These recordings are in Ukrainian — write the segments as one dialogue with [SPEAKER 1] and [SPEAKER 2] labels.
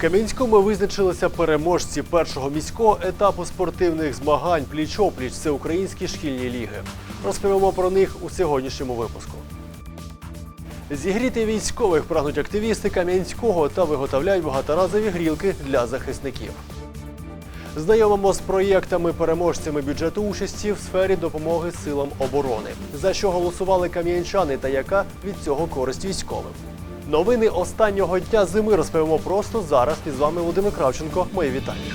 [SPEAKER 1] Кам'янському визначилися переможці першого міського етапу спортивних змагань пліч-опліч всеукраїнські шкільні ліги. Розповімо про них у сьогоднішньому випуску. Зігріти військових прагнуть активісти Кам'янського та виготовляють багаторазові грілки для захисників. Знайомимо з проєктами переможцями бюджету участі в сфері допомоги силам оборони, за що голосували кам'янчани та яка від цього користь військовим. Новини останнього дня зими розповімо просто зараз. І з вами Володимир Кравченко. Моє вітання.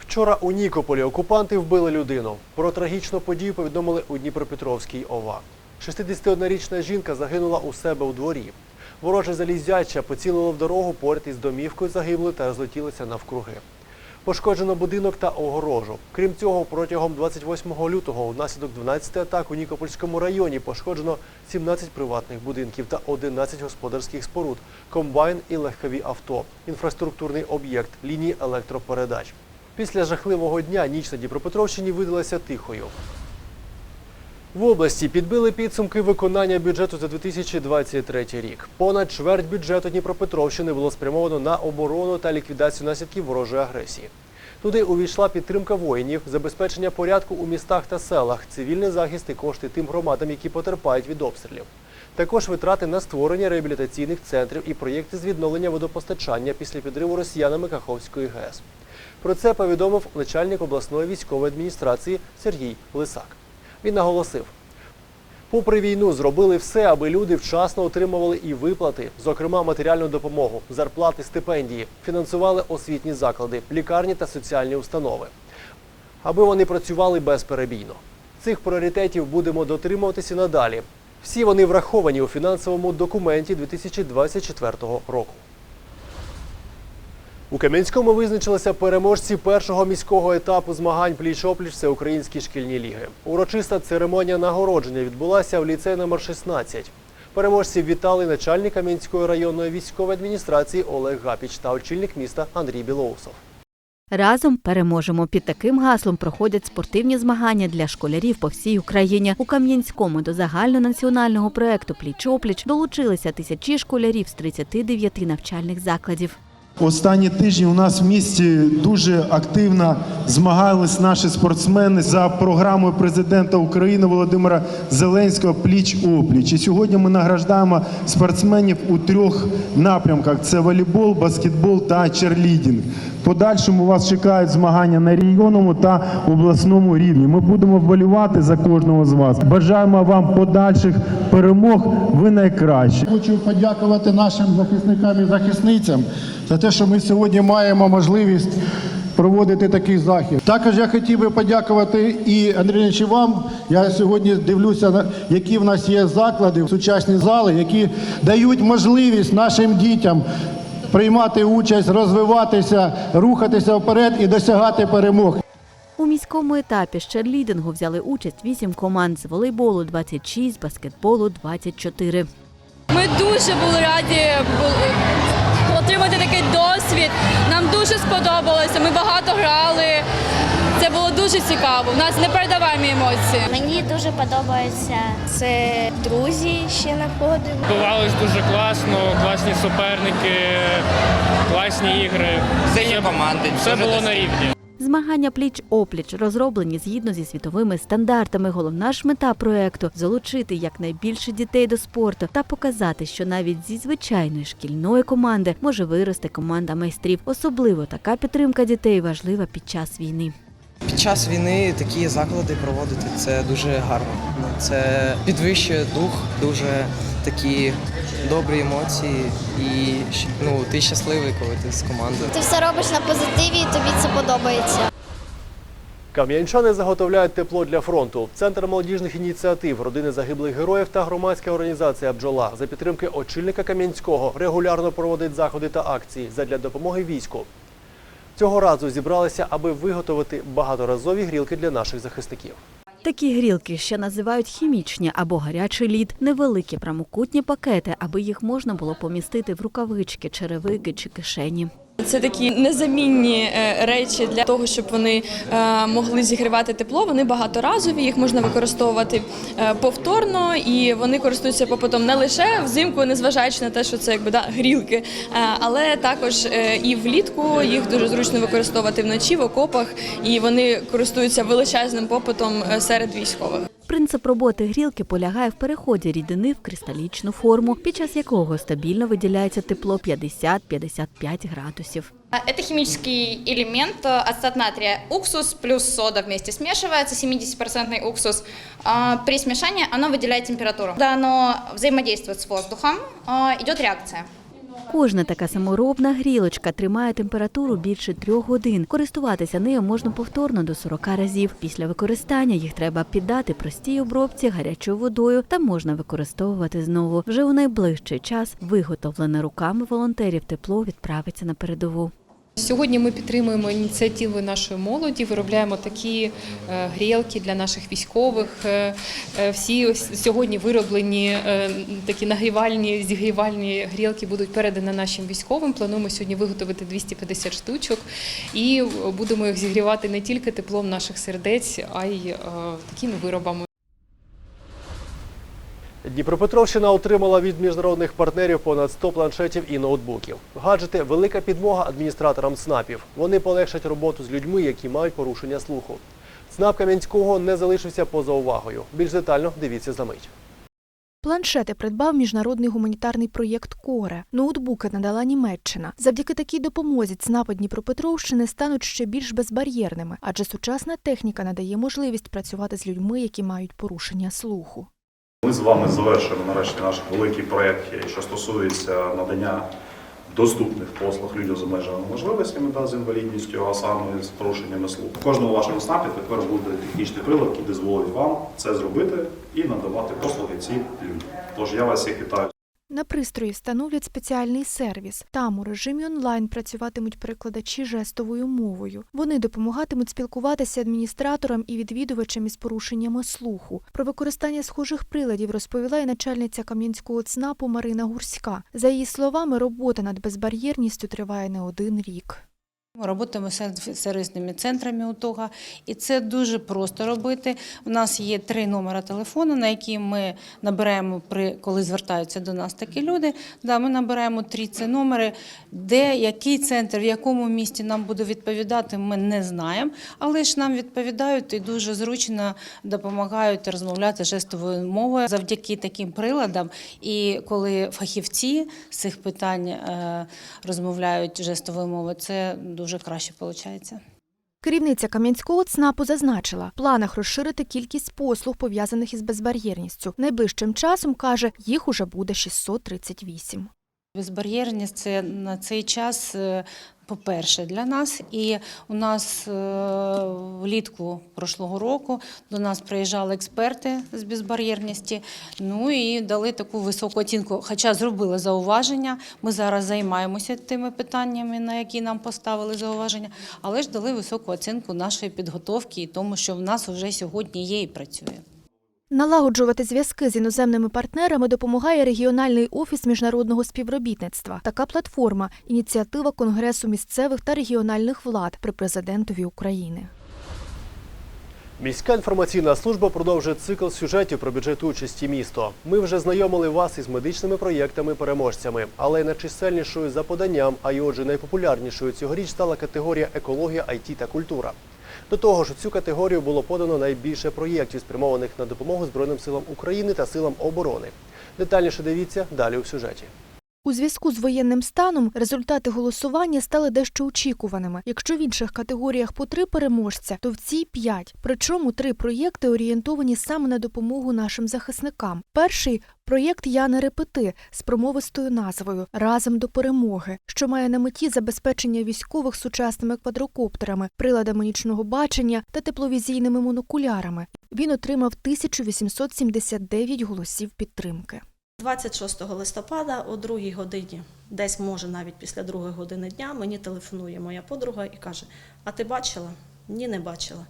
[SPEAKER 1] Вчора у Нікополі окупанти вбили людину. Про трагічну подію повідомили у Дніпропетровській ОВА. 61-річна жінка загинула у себе у дворі. Вороже залізяча поцілило в дорогу поряд із домівкою загиблої та розлетілися навкруги. Пошкоджено будинок та огорожу. Крім цього, протягом 28 лютого внаслідок 12 атак у Нікопольському районі пошкоджено 17 приватних будинків та 11 господарських споруд, комбайн і легкові авто, інфраструктурний об'єкт, лінії електропередач. Після жахливого дня ніч на Дніпропетровщині видалася тихою. В області підбили підсумки виконання бюджету за 2023 рік. Понад чверть бюджету Дніпропетровщини було спрямовано на оборону та ліквідацію наслідків ворожої агресії. Туди увійшла підтримка воїнів, забезпечення порядку у містах та селах, цивільний захист і кошти тим громадам, які потерпають від обстрілів. Також витрати на створення реабілітаційних центрів і проєкти з відновлення водопостачання після підриву росіянами Каховської ГЕС. Про це повідомив начальник обласної військової адміністрації Сергій Лисак. Він наголосив, попри війну зробили все, аби люди вчасно отримували і виплати, зокрема матеріальну допомогу, зарплати, стипендії, фінансували освітні заклади, лікарні та соціальні установи, аби вони працювали безперебійно. Цих пріоритетів будемо дотримуватися надалі. Всі вони враховані у фінансовому документі 2024 року. У Кам'янському визначилися переможці першого міського етапу змагань пліч-опліч всеукраїнські шкільні ліги. Урочиста церемонія нагородження відбулася в ліцеї номер 16. Переможців вітали начальник Кам'янської районної військової адміністрації Олег Гапіч та очільник міста Андрій Білоусов.
[SPEAKER 2] Разом переможемо. Під таким гаслом проходять спортивні змагання для школярів по всій Україні. У Кам'янському до загальнонаціонального проекту Пліч-опліч долучилися тисячі школярів з 39 навчальних закладів.
[SPEAKER 3] Останні тижні у нас в місті дуже активно змагались наші спортсмени за програмою президента України Володимира Зеленського Пліч опліч. І сьогодні ми награждаємо спортсменів у трьох напрямках: це волейбол, баскетбол та черлідінг. Подальшому вас чекають змагання на регіонному та обласному рівні. Ми будемо вболівати за кожного з вас. Бажаємо вам подальших перемог. Ви найкращі.
[SPEAKER 4] Хочу подякувати нашим захисникам і захисницям за те, що ми сьогодні маємо можливість проводити такий захід. Також я хотів би подякувати і Андрій вам. Я сьогодні дивлюся, які в нас є заклади, сучасні зали, які дають можливість нашим дітям приймати участь, розвиватися, рухатися вперед і досягати перемог.
[SPEAKER 2] У міському етапі з черлідингу взяли участь 8 команд з волейболу 26, з баскетболу 24.
[SPEAKER 5] Ми дуже були раді отримати такий досвід. Нам дуже сподобалося. Ми багато грали. Це було дуже цікаво. У нас непередаваємі емоції.
[SPEAKER 6] Мені дуже подобається. Це друзі ще находимо.
[SPEAKER 7] Бувалось дуже класно, класні суперники, класні ігри.
[SPEAKER 8] Сильні
[SPEAKER 7] Все-
[SPEAKER 8] команди,
[SPEAKER 7] Все було на рівні.
[SPEAKER 2] Змагання пліч-опліч розроблені згідно зі світовими стандартами. Головна ж мета проекту залучити якнайбільше дітей до спорту та показати, що навіть зі звичайної шкільної команди може вирости команда майстрів. Особливо така підтримка дітей важлива під час війни.
[SPEAKER 8] Під час війни такі заклади проводити це дуже гарно. Це підвищує дух, дуже такі добрі емоції, і ну, ти щасливий, коли ти з командою.
[SPEAKER 6] Ти все робиш на позитиві і тобі це подобається.
[SPEAKER 1] Кам'янчани заготовляють тепло для фронту. Центр молодіжних ініціатив, родини загиблих героїв та громадська організація Бджола за підтримки очільника Кам'янського регулярно проводить заходи та акції задля допомоги війську. Цього разу зібралися, аби виготовити багаторазові грілки для наших захисників.
[SPEAKER 2] Такі грілки ще називають хімічні або гарячий лід, невеликі прямокутні пакети, аби їх можна було помістити в рукавички, черевики чи кишені.
[SPEAKER 5] Це такі незамінні е, речі для того, щоб вони е, могли зігрівати тепло. Вони багаторазові, їх можна використовувати е, повторно, і вони користуються попитом не лише взимку, незважаючи на те, що це якби да, грілки, але також і влітку їх дуже зручно використовувати вночі в окопах, і вони користуються величезним попитом серед військових.
[SPEAKER 2] Принцип роботи грілки полягає в переході рідини в кристалічну форму, під час якого стабільно виділяється тепло 50-55 градусів.
[SPEAKER 9] А, Это химический элемент э, ацетат натрия. Уксус плюс сода вместе смешивается, 70% уксус. А, При смешании оно выделяет температуру. Когда оно взаимодействует с воздухом, а, идет реакция.
[SPEAKER 2] Кожна така саморобна грілочка тримає температуру більше трьох годин. Користуватися нею можна повторно до 40 разів. Після використання їх треба піддати простій обробці гарячою водою та можна використовувати знову. Вже у найближчий час виготовлене руками волонтерів тепло відправиться на передову.
[SPEAKER 10] Сьогодні ми підтримуємо ініціативи нашої молоді, виробляємо такі е, грілки для наших військових. Е, е, Всі сьогодні вироблені такі нагрівальні, зігрівальні грілки будуть передані нашим військовим. Плануємо сьогодні виготовити 250 штучок і будемо їх зігрівати не тільки теплом наших сердець, а й такими виробами.
[SPEAKER 1] Дніпропетровщина отримала від міжнародних партнерів понад 100 планшетів і ноутбуків. Гаджети – велика підмога адміністраторам ЦНАПів. Вони полегшать роботу з людьми, які мають порушення слуху. ЦНАП Кам'янського не залишився поза увагою. Більш детально дивіться за мить.
[SPEAKER 11] Планшети придбав міжнародний гуманітарний проєкт Коре. Ноутбуки надала Німеччина. Завдяки такій допомозі ЦНАПи Дніпропетровщини стануть ще більш безбар'єрними, адже сучасна техніка надає можливість працювати з людьми, які мають порушення слуху.
[SPEAKER 12] Ми з вами завершили нарешті наш великий проєкт, що стосується надання доступних послуг людям з обмеженими можливостями та з інвалідністю, а саме з порушеннями слуху. У кожному вашому СНАПі тепер буде технічний прилад, який дозволить вам це зробити і надавати послуги цим людям. Тож я вас всіх вітаю.
[SPEAKER 11] На пристрої встановлять спеціальний сервіс. Там у режимі онлайн працюватимуть перекладачі жестовою мовою. Вони допомагатимуть спілкуватися адміністраторам і відвідувачам із порушеннями слуху. Про використання схожих приладів розповіла і начальниця Кам'янського ЦНАПу Марина Гурська. За її словами, робота над безбар'єрністю триває не один рік.
[SPEAKER 13] Ми працюємо з сервісними центрами УТОГа, і це дуже просто робити. У нас є три номери телефону, на які ми набираємо, при, коли звертаються до нас такі люди. Да, ми набираємо три ці номери, де який центр, в якому місті нам буде відповідати, ми не знаємо. Але ж нам відповідають і дуже зручно допомагають розмовляти жестовою мовою завдяки таким приладам. І коли фахівці з цих питань е, розмовляють жестовою мовою, це дуже краще виходить.
[SPEAKER 11] Керівниця Кам'янського ЦНАПу зазначила, в планах розширити кількість послуг, пов'язаних із безбар'єрністю. Найближчим часом, каже, їх уже буде 638.
[SPEAKER 13] Безбар'єрність це на цей час. По-перше, для нас, і у нас е, влітку прошлого року до нас приїжджали експерти з безбар'єрності. Ну і дали таку високу оцінку. Хоча зробили зауваження. Ми зараз займаємося тими питаннями, на які нам поставили зауваження, але ж дали високу оцінку нашої підготовки і тому, що в нас вже сьогодні є і працює.
[SPEAKER 11] Налагоджувати зв'язки з іноземними партнерами допомагає регіональний офіс міжнародного співробітництва. Така платформа ініціатива Конгресу місцевих та регіональних влад при президентові України.
[SPEAKER 1] Міська інформаційна служба продовжує цикл сюжетів про бюджет участі місто. Ми вже знайомили вас із медичними проєктами-переможцями, але найчисельнішою за поданням, а й отже найпопулярнішою цьогоріч стала категорія екологія, IT та культура. До того ж, у цю категорію було подано найбільше проєктів, спрямованих на допомогу Збройним силам України та силам оборони. Детальніше дивіться далі у сюжеті.
[SPEAKER 11] У зв'язку з воєнним станом результати голосування стали дещо очікуваними. Якщо в інших категоріях по три переможця, то в цій п'ять. Причому три проєкти орієнтовані саме на допомогу нашим захисникам. Перший проєкт Яни Репети з промовистою назвою Разом до перемоги, що має на меті забезпечення військових сучасними квадрокоптерами, приладами нічного бачення та тепловізійними монокулярами. Він отримав 1879 голосів підтримки.
[SPEAKER 14] 26 листопада о 2 годині, десь може навіть після 2 години дня, мені телефонує моя подруга і каже: А ти бачила? Ні, не бачила.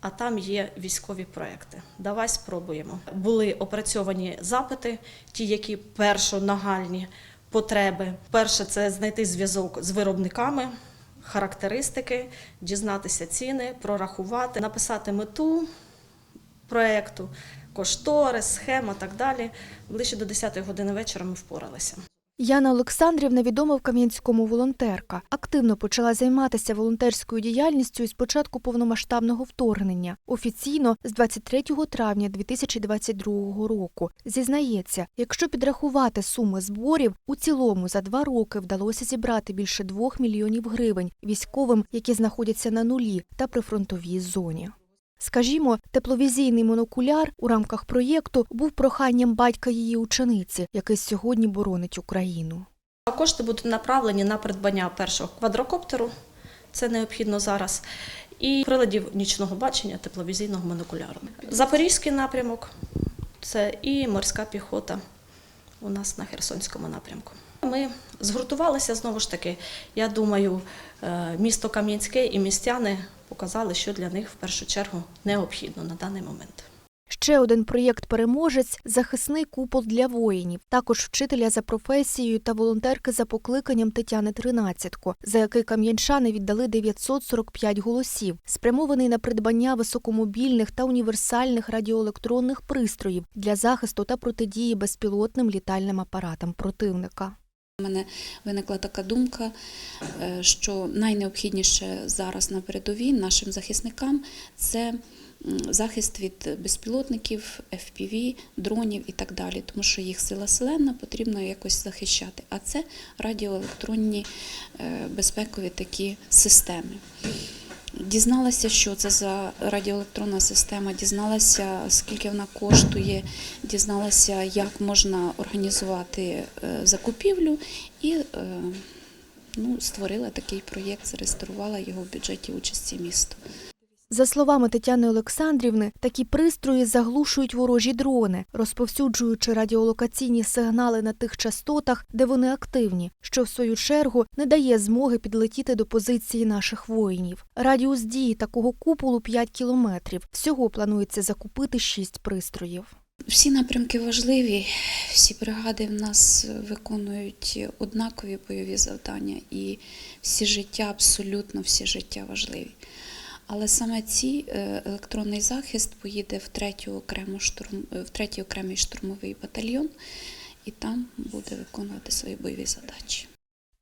[SPEAKER 14] А там є військові проекти. Давай спробуємо. Були опрацьовані запити, ті, які першонагальні. потреби. Перше це знайти зв'язок з виробниками, характеристики, дізнатися ціни, прорахувати, написати мету проекту, кошторис, схема так далі. Ближче до 10 години вечора ми впоралися.
[SPEAKER 11] Яна Олександрівна відома в Кам'янському волонтерка. Активно почала займатися волонтерською діяльністю із початку повномасштабного вторгнення. Офіційно з 23 травня 2022 року. Зізнається, якщо підрахувати суми зборів, у цілому за два роки вдалося зібрати більше двох мільйонів гривень військовим, які знаходяться на нулі та прифронтовій зоні. Скажімо, тепловізійний монокуляр у рамках проєкту був проханням батька її учениці, який сьогодні боронить Україну.
[SPEAKER 14] Кошти будуть направлені на придбання першого квадрокоптеру, це необхідно зараз, і приладів нічного бачення тепловізійного монокуляру. Запорізький напрямок це і морська піхота у нас на Херсонському напрямку. Ми згуртувалися знову ж таки. Я думаю, е, місто Кам'янське і містяни показали, що для них в першу чергу необхідно на даний момент.
[SPEAKER 11] Ще один проєкт переможець захисний купол для воїнів, також вчителя за професією та волонтерки за покликанням Тетяни Тринадцятко, за який кам'янчани віддали 945 голосів, спрямований на придбання високомобільних та універсальних радіоелектронних пристроїв для захисту та протидії безпілотним літальним апаратам противника.
[SPEAKER 15] У мене виникла така думка, е, що найнеобхідніше зараз на передовій нашим захисникам це захист від безпілотників, FPV, дронів і так далі, тому що їх сила селена потрібно якось захищати. А це радіоелектронні е, безпекові такі системи. Дізналася, що це за радіоелектронна система, дізналася, скільки вона коштує, дізналася, як можна організувати е, закупівлю і е, ну, створила такий проєкт, зареєструвала його в бюджеті участі міста.
[SPEAKER 11] За словами Тетяни Олександрівни, такі пристрої заглушують ворожі дрони, розповсюджуючи радіолокаційні сигнали на тих частотах, де вони активні, що в свою чергу не дає змоги підлетіти до позиції наших воїнів. Радіус дії такого куполу 5 кілометрів. Всього планується закупити 6 пристроїв.
[SPEAKER 15] Всі напрямки важливі, всі бригади в нас виконують однакові бойові завдання, і всі життя, абсолютно всі життя важливі. Але саме ці е, електронний захист поїде в третій окрему штурм, е, в третій окремий штурмовий батальйон, і там буде виконувати свої бойові задачі.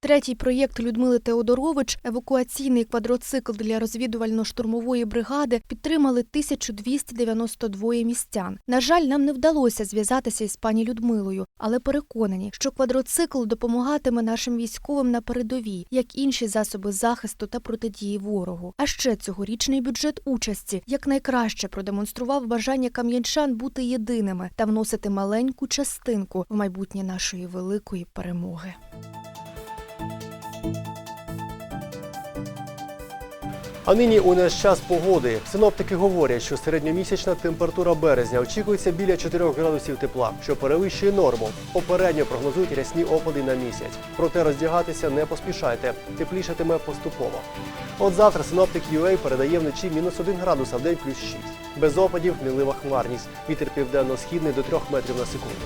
[SPEAKER 11] Третій проєкт Людмили Теодорович евакуаційний квадроцикл для розвідувально-штурмової бригади підтримали 1292 містян. На жаль, нам не вдалося зв'язатися із пані Людмилою, але переконані, що квадроцикл допомагатиме нашим військовим на передовій, як інші засоби захисту та протидії ворогу. А ще цьогорічний бюджет участі якнайкраще продемонстрував бажання кам'янчан бути єдиними та вносити маленьку частинку в майбутнє нашої великої перемоги.
[SPEAKER 1] А нині у наш час погоди. Синоптики говорять, що середньомісячна температура березня очікується біля 4 градусів тепла, що перевищує норму. Попередньо прогнозують рясні опади на місяць. Проте роздягатися не поспішайте. Теплішатиме поступово. От завтра синоптик UA передає вночі мінус 1 градус, а вдень плюс 6. Без опадів гнилива хмарність. Вітер південно-східний до 3 метрів на секунду.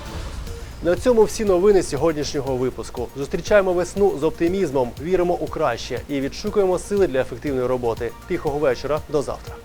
[SPEAKER 1] На цьому всі новини сьогоднішнього випуску. Зустрічаємо весну з оптимізмом, віримо у краще і відшукуємо сили для ефективної роботи. Тихого вечора. До завтра.